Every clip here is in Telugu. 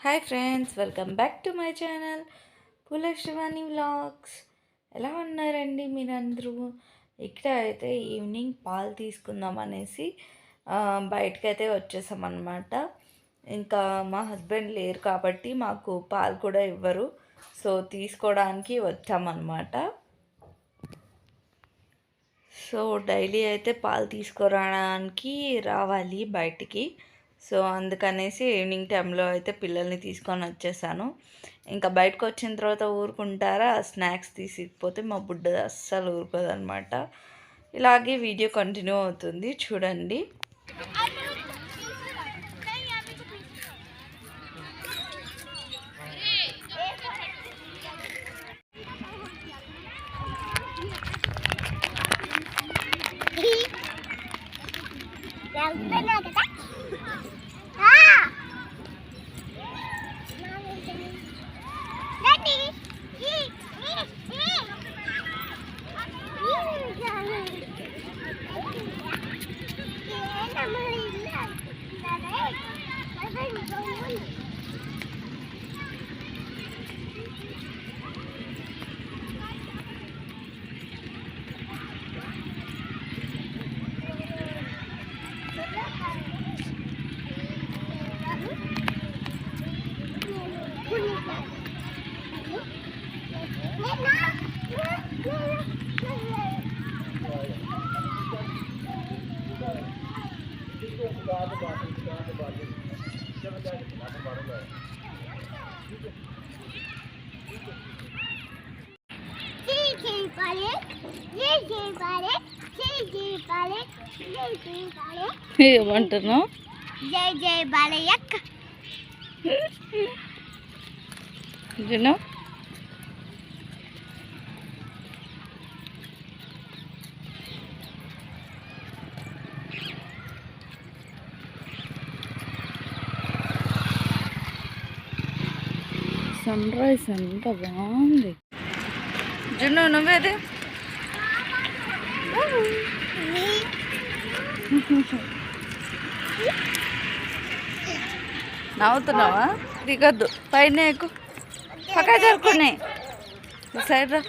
Hi friends welcome back to my channel Poola Shivani vlogs ఎలా ఉన్నారండి మీరందరూ? ఇక్కడ అయితే ఈవినింగ్ పాలు తీసుకుందాం అనేసి ఆ, బయటకైతే వచ్చేసామన్నమాట. ఇంకా మా హస్బెండ్ లేరు కాబట్టి మాకు పాలు కూడా ఇవ్వరు. సో తీసుకోవడానికి వచ్చామన్నమాట. సో డైలీ అయితే పాలు తీసుకురావడానికి రావాలి బయటికి. సో అందుకనేసి ఈవినింగ్ టైంలో అయితే పిల్లల్ని తీసుకొని వచ్చేసాను. ఇంకా బయటకు వచ్చిన తర్వాత ఊరుకుంటారా? స్నాక్స్ తీసిపోతే మా బుడ్డ అస్సలు ఊరుకోదనమాట. ఇలాగే వీడియో కంటిన్యూ అవుతుంది. చూడండి. Ah! ఏమంటున్నావు? జై జై బాలయ్యక్క సన్ రైజ్ ఎంత బాగుంది. జున్ను నువ్వేది నవ్వుతున్నావా? దిగద్దు. పైన ఎక్కువ పక్క జరుపుకునే సైడ్ రా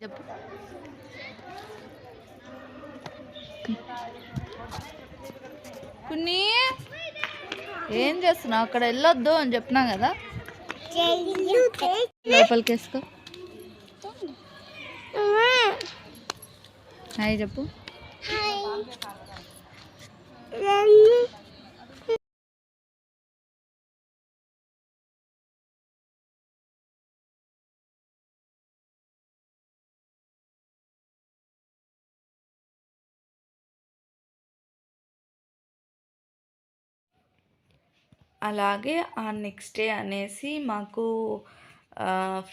చెప్పు కున్ని ఏం చేస్తున్నావు? అక్కడ వెళ్ళొద్దు అని చెప్పినా కదా. లోపలికి వేసుకో హాయ్. చెప్పు అలాగే ఆ నెక్స్ట్ డే అనేసి మాకు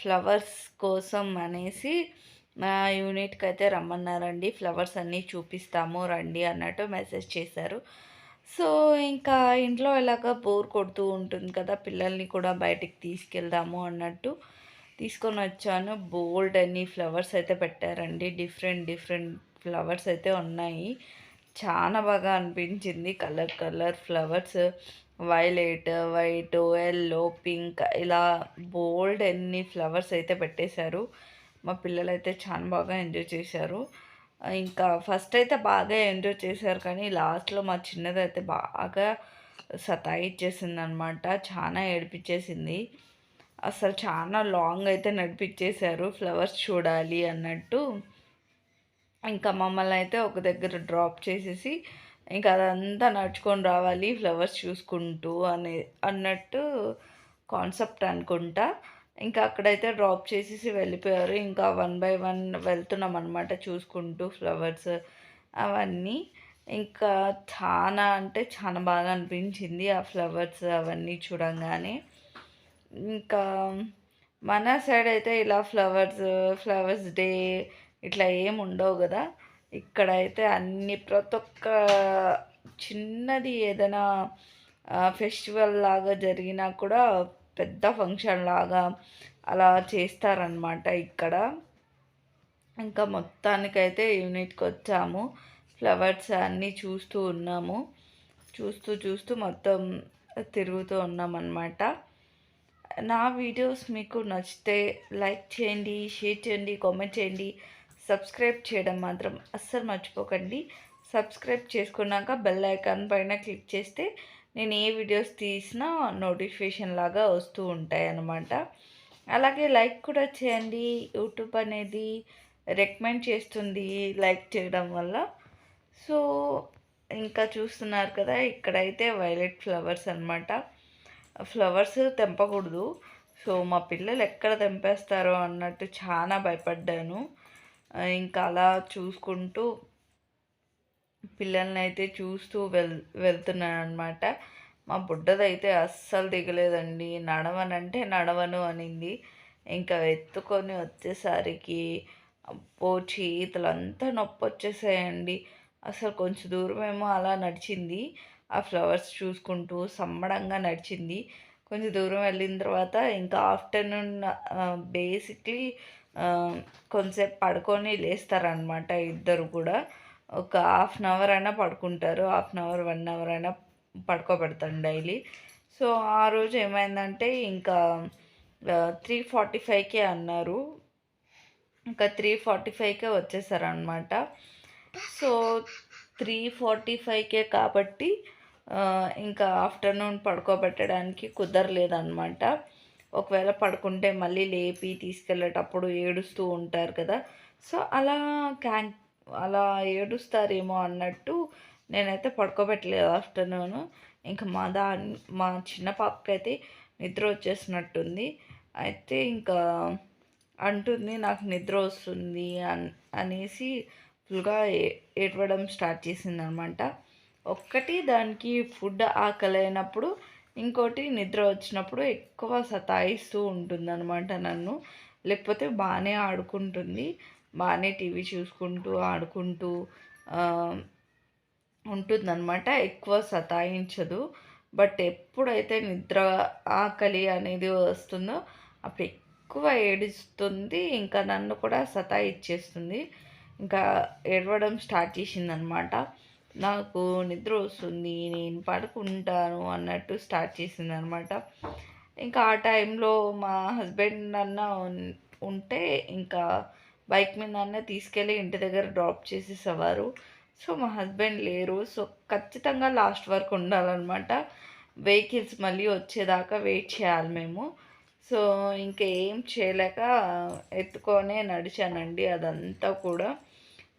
ఫ్లవర్స్ కోసం అనేసి మా యూనిట్కి అయితే రమ్మన్నారండి. ఫ్లవర్స్ అన్నీ చూపిస్తాము రండి అన్నట్టు మెసేజ్ చేశారు. సో ఇంకా ఇంట్లో ఎలాగ బోర్ కొడుతూ ఉంటుంది కదా పిల్లల్ని కూడా బయటికి తీసుకెళ్దాము అన్నట్టు తీసుకొని వచ్చాను. బోల్డ్ అన్ని ఫ్లవర్స్ అయితే పెట్టారండి. డిఫరెంట్ డిఫరెంట్ ఫ్లవర్స్ అయితే ఉన్నాయి. చాలా బాగా అనిపించింది. Colour colour flowers violet white yellow pink ఇలా బోల్డ్ ఎన్ని ఫ్లవర్స్ అయితే పెట్టేశారు. మా పిల్లలు అయితే చాలా బాగా ఎంజాయ్ చేశారు. ఇంకా ఫస్ట్ అయితే బాగా ఎంజాయ్ చేశారు కానీ లాస్ట్లో మా చిన్నది అయితే బాగా సతాయిచ్చేసింది అనమాట చాలా ఏడిపించేసింది. అసలు చాలా లాంగ్ అయితే నడిపించేశారు ఫ్లవర్స్ చూడాలి అన్నట్టు. ఇంకా మమ్మల్ని అయితే ఒక దగ్గర డ్రాప్ చేసేసి ఇంకా అదంతా నడుచుకొని రావాలి ఫ్లవర్స్ చూసుకుంటూ అనే అన్నట్టు కాన్సెప్ట్ అనుకుంటా. ఇంకా అక్కడైతే డ్రాప్ చేసేసి వెళ్ళిపోయారు. ఇంకా వన్ బై వన్ వెళ్తున్నాం అనమాట చూసుకుంటూ ఫ్లవర్స్ అవన్నీ. ఇంకా చాలా అంటే చాలా బాగా అనిపించింది ఆ ఫ్లవర్స్ అవన్నీ చూడంగానే. ఇంకా మన సైడ్ అయితే ఇలా ఫ్లవర్స్ ఫ్లవర్స్ డే ఇట్లా ఏం ఉండవు కదా. ఇక్కడైతే అన్ని ప్రతి ఒక్క చిన్నది ఏదైనా ఫెస్టివల్ లాగా జరిగినా కూడా పెద్ద ఫంక్షన్ లాగా అలా చేస్తారనమాట ఇక్కడ. ఇంకా మొత్తానికైతే యూనిట్కి వచ్చాము. ఫ్లవర్స్ అన్నీ చూస్తూ ఉన్నాము. చూస్తూ చూస్తూ మొత్తం తిరుగుతూ ఉన్నాం అన్నమాట నా వీడియోస్ మీకు నచ్చితే లైక్ చేయండి షేర్ చేయండి కామెంట్ చేయండి. సబ్స్క్రైబ్ చేయడం మాత్రం అస్సలు మర్చిపోకండి. సబ్స్క్రైబ్ చేసుకున్నాక బెల్ ఐకాన్ పైన క్లిక్ చేస్తే నేను ఏ వీడియోస్ తీసినా నోటిఫికేషన్ లాగా వస్తూ ఉంటాయి అన్నమాట. అలాగే లైక్ కూడా చేయండి. యూట్యూబ్ అనేది రికమెండ్ చేస్తుంది లైక్ చేయడం వల్ల. సో ఇంకా చూస్తున్నారు కదా ఇక్కడైతే వైలెట్ ఫ్లవర్స్ అనమాట ఫ్లవర్స్ తెంపకూడదు. సో మా పిల్లలు ఎక్కడ తెంపేస్తారో అన్నట్టు చాలా భయపడ్డాను. ఇంకా అలా చూసుకుంటూ పిల్లల్ని అయితే చూస్తూ వెల్ వెళ్తున్నాను అనమాట మా బుడ్డదైతే అస్సలు దిగలేదండి. నడవనంటే నడవను అనింది. ఇంకా ఎత్తుకొని వచ్చేసరికి అబ్బో చేతులంతా నొప్పి వచ్చేసాయండి అసలు కొంచెం దూరమేమో అలా నడిచింది. ఆ ఫ్లవర్స్ చూసుకుంటూ సమ్మడంగా నడిచింది. కొంచెం దూరం వెళ్ళిన తర్వాత ఇంకా ఆఫ్టర్నూన్ బేసిక్లీ కొంచెంసేపు పడుకొని లేస్తారనమాట ఇద్దరు కూడా. ఒక హాఫ్ అన్ అవర్ అయినా పడుకుంటారు. Half an hour one hour అయినా పడుకోబెడతాను డైలీ. సో ఆ రోజు ఏమైందంటే ఇంకా త్రీ ఫార్టీ ఫైవ్కే అన్నారు. ఇంకా three forty ఫైవ్కే వచ్చేసారనమాట so three forty five K కాబట్టి ఇంకా ఆఫ్టర్నూన్ పడుకోబెట్టడానికి కుదరలేదన్నమాట. ఒకవేళ పడుకుంటే మళ్ళీ లేపి తీసుకెళ్ళేటప్పుడు ఏడుస్తూ ఉంటారు కదా. సో అలా క్యాన్ అలా ఏడుస్తారేమో అన్నట్టు నేనైతే పడుకోబెట్టలేదు ఆఫ్టర్నూన్. ఇంకా మా దా మా చిన్న పాపకైతే నిద్ర వచ్చేసినట్టుంది. అయితే ఇంకా అంటుంది నాకు నిద్ర వస్తుంది అన్ అనేసి ఫుల్గా ఏడవడం స్టార్ట్ చేసింది అనమాట ఒక్కటి దానికి ఫుడ్ ఆకలి అయినప్పుడు ఇంకోటి నిద్ర వచ్చినప్పుడు ఎక్కువ సతాయిస్తూ ఉంటుందన్నమాట నన్ను. లేకపోతే బాగానే ఆడుకుంటుంది. బాగానే టీవీ చూసుకుంటూ ఆడుకుంటూ ఉంటుందన్నమాట. ఎక్కువ సతాయించదు. బట్ ఎప్పుడైతే నిద్ర ఆకలి అనేది వస్తుందో అప్పుడు ఎక్కువ ఏడుస్తుంది. ఇంకా నన్ను కూడా సతాయిచ్చేస్తుంది. ఇంకా ఏడవడం స్టార్ట్ చేసిందనమాట నాకు నిద్ర వస్తుంది నేను పడుకుంటాను అన్నట్టు స్టార్ట్ చేసింది అనమాట ఇంకా ఆ టైంలో మా హస్బెండ్ అన్న ఉంటే ఇంకా బైక్ మీద అన్న తీసుకెళ్ళి ఇంటి దగ్గర డ్రాప్ చేసేసేవారు. సో మా హస్బెండ్ లేరు. సో ఖచ్చితంగా లాస్ట్ వరకు ఉండాలన్నమాట. వెహికల్స్ మళ్ళీ వచ్చేదాకా వెయిట్ చేయాలి మేము. సో ఇంకా ఏం చేయలేక ఎత్తుకొనే నడిచానండి అదంతా కూడా.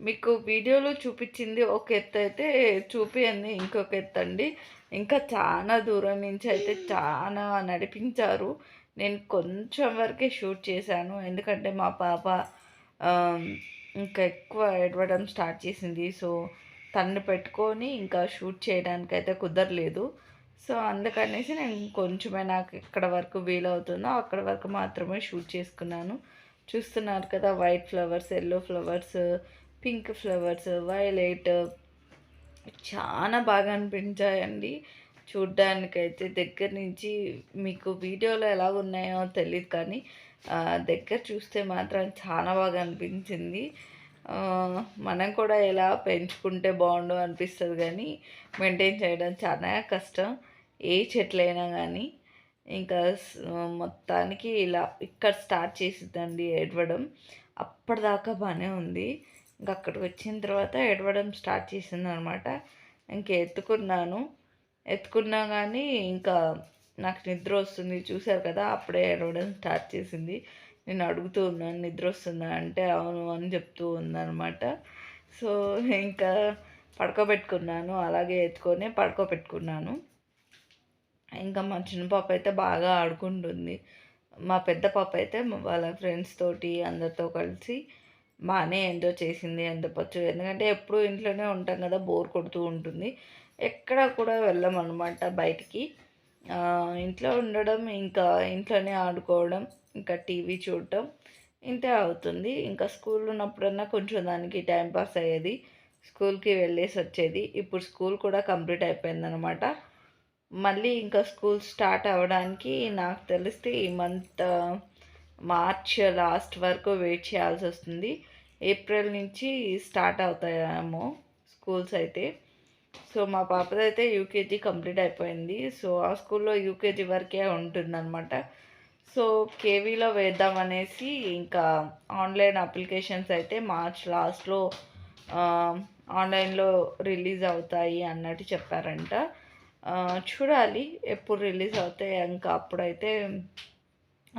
మీకు వీడియోలో చూపించింది ఒక ఎత్తు అయితే చూపియండి ఇంకొక ఎత్తు అండి. ఇంకా చాలా దూరం నుంచి అయితే చాలా నడిపించారు. నేను కొంచెం వరకే షూట్ చేశాను. ఎందుకంటే మా పాప ఇంకా ఎక్కువ ఎడవడం స్టార్ట్ చేసింది. సో తను పెట్టుకొని ఇంకా షూట్ చేయడానికి అయితే కుదరలేదు. సో అందుకనేసి నేను కొంచెమే నాకు ఎక్కడ వరకు వీలవుతుందో అక్కడ వరకు మాత్రమే షూట్ చేసుకున్నాను. చూస్తున్నారు కదా white flowers yellow flowers pink flowers violet చాలా బాగా అనిపించాయండి. చూడ్డానికైతే దగ్గర నుంచి మీకు వీడియోలో ఎలా ఉన్నాయో తెలియదు కానీ దగ్గర చూస్తే మాత్రం చాలా బాగా అనిపించింది. మనం కూడా ఎలా పెంచుకుంటే బాగుండు అనిపిస్తుంది కానీ మెయింటైన్ చేయడం చాలా కష్టం. ఏ చెట్లైనా కానీ ఇంకా మొత్తానికి ఇలా ఇక్కడ స్టార్ట్ చేసిద్దండి ఏడవడం. అప్పటిదాకా బాగానే ఉంది. ఇంకా అక్కడికి వచ్చిన తర్వాత ఎడవడం స్టార్ట్ చేసింది అనమాట ఇంక ఎత్తుకున్నాను. ఎత్తుకున్నా కానీ ఇంకా నాకు నిద్ర వస్తుంది. చూశారు కదా అప్పుడే ఎడవడం స్టార్ట్ చేసింది. నేను అడుగుతూ ఉన్నాను నిద్ర వస్తుందా? అంటే అవును అని చెప్తూ ఉందనమాట. సో ఇంకా పడుకోబెట్టుకున్నాను. అలాగే ఎత్తుకొని పడుకోబెట్టుకున్నాను. ఇంకా మా చిన్న పాప అయితే బాగా ఆడుకుంటుంది. మా పెద్ద పాప అయితే వాళ్ళ ఫ్రెండ్స్ తోటి అందరితో కలిసి బాగానే ఎంజాయ్ చేసింది అని చెప్పచ్చు ఎందుకంటే ఎప్పుడు ఇంట్లోనే ఉంటాం కదా బోర్ కొడుతూ ఉంటుంది. ఎక్కడ కూడా వెళ్ళమన్నమాట బయటికి. ఇంట్లో ఉండడం ఇంకా ఇంట్లోనే ఆడుకోవడం ఇంకా టీవీ చూడటం ఇంతే అవుతుంది. ఇంకా స్కూల్ ఉన్నప్పుడన్నా కొంచెం దానికి టైం పాస్ అయ్యేది స్కూల్కి వెళ్ళేసి వచ్చేది. ఇప్పుడు స్కూల్ కూడా కంప్లీట్ అయిపోయిందనమాట. మళ్ళీ ఇంకా స్కూల్ స్టార్ట్ అవ్వడానికి నాకు తెలిస్తే ఈ మంత్ మార్చ్ లాస్ట్ వరకు వెయిట్ చేయాల్సి వస్తుంది. ఏప్రిల్ నుంచి స్టార్ట్ అవుతాయేమో స్కూల్స్ అయితే. సో మా పాపదైతే యూకేజీ కంప్లీట్ అయిపోయింది. సో ఆ స్కూల్లో యూకేజీ వరకే ఉంటుందన్నమాట. సో కేవీలో వేద్దామనేసి ఇంకా ఆన్లైన్ అప్లికేషన్స్ అయితే మార్చ్ లాస్ట్లో ఆన్లైన్లో రిలీజ్ అవుతాయి అన్నట్టు చెప్పారంట. చూడాలి ఎప్పుడు రిలీజ్ అవుతాయి. ఇంకా అప్పుడైతే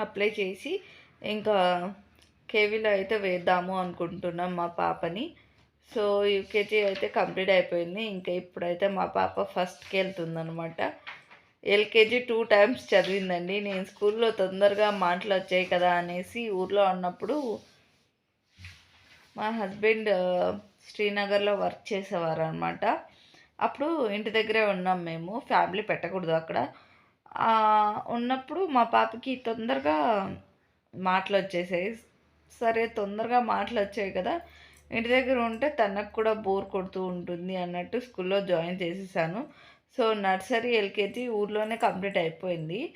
అప్లై చేసి ఇంకా కేవీలో అయితే వేద్దాము అనుకుంటున్నాం మా పాపని. సో యూకేజీ అయితే కంప్లీట్ అయిపోయింది. ఇంకా ఇప్పుడైతే మా పాప ఫస్ట్కి వెళ్తుందనమాట ఎల్కేజీ టూ టైమ్స్ చదివిందండి. నేను స్కూల్లో తొందరగా మాటలు వచ్చాయి కదా అనేసి ఊర్లో ఉన్నప్పుడు మా హస్బెండ్ శ్రీనగర్లో వర్క్ చేసేవారు అనమాట అప్పుడు ఇంటి దగ్గరే ఉన్నాం మేము. ఫ్యామిలీ పెట్టకూడదు అక్కడ. ఉన్నప్పుడు మా పాపకి తొందరగా మాటలు వచ్చేసాయి. సరే తొందరగా మాటలు వచ్చాయి కదా. ఇంటి దగ్గర ఉంటే తనకు కూడా బోర్ కొడుతూ ఉంటుంది అన్నట్టు స్కూల్లో జాయిన్ చేసేసాను. సో నర్సరీ ఎల్కేజీ ఊర్లోనే కంప్లీట్ అయిపోయింది.